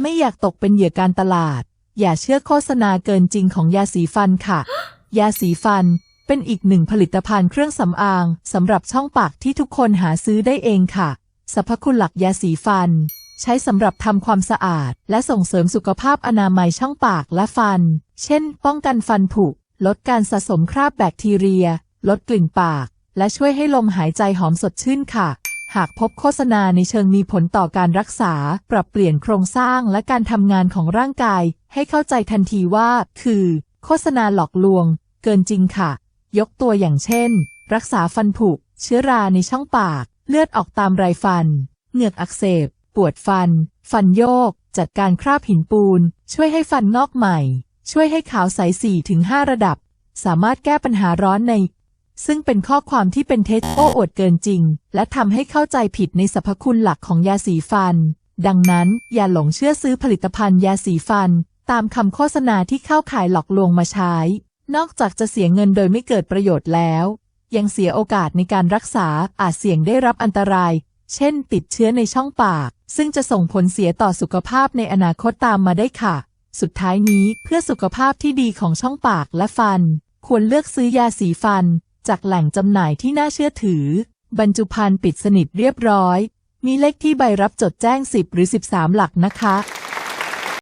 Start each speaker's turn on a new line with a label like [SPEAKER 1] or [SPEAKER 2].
[SPEAKER 1] ไม่อยากตกเป็นเหยื่อการตลาด อย่าเชื่อโฆษณาเกินจริงของยาสีฟันค่ะ ยาสีฟันเป็นอีกหนึ่งผลิตภัณฑ์เครื่องสำอางสำหรับช่องปากที่ทุกคนหาซื้อได้เองค่ะสรรพคุณหลักยาสีฟัน ใช้สำหรับทำความสะอาด และส่งเสริมสุขภาพอนามัยช่องปากและฟัน เช่น ป้องกันฟันผุ ลดการสะสมคราบแบคทีเรีย ลดกลิ่นปาก และช่วยให้ลมหายใจหอมสดชื่นค่ะ หากพบโฆษณาในเชิงมีผลต่อการรักษา ปรับเปลี่ยนโครงสร้างและการทำงานของร่างกาย ให้เข้าใจทันทีว่า คือ โฆษณาหลอกลวง เกินจริงค่ะ ยกตัวอย่างเช่น รักษาฟันผุ เชื้อราในช่องปาก เลือดออกตามไรฟัน เหงือกอักเสบ ปวดฟัน ฟันโยก จัดการคราบหินปูน ช่วยให้ฟันงอกใหม่ ช่วยให้ขาวใส4-5 ระดับ สามารถแก้ปัญหาร้อนใน ซึ่งเป็นข้อความที่เป็นเท็จโอ้อวดเกินจริง และทำให้เข้าใจผิดในสรรพคุณหลักของยาสีฟัน ดังนั้นอย่าหลงเชื่อซื้อผลิตภัณฑ์ยาสีฟัน ตามคำโฆษณาที่เข้าขายหลอกลวงมาใช้ นอกจากจะเสียเงินโดยไม่เกิดประโยชน์แล้ว ยังเสียโอกาสในการรักษาอาจเสี่ยงได้รับอันตราย เช่น ติดเชื้อในช่องปาก ซึ่งจะส่งผลเสียต่อสุขภาพในอนาคตตามมาได้ค่ะ สุดท้ายนี้เพื่อสุขภาพที่ดีของช่องปากและฟัน ควรเลือกซื้อยาสีฟัน จากแหล่งจำหน่ายที่น่าเชื่อถือ บรรจุภัณฑ์ปิดสนิทเรียบร้อย มีเลขที่ใบรับจดแจ้ง 10 หรือ 13 หลักนะคะ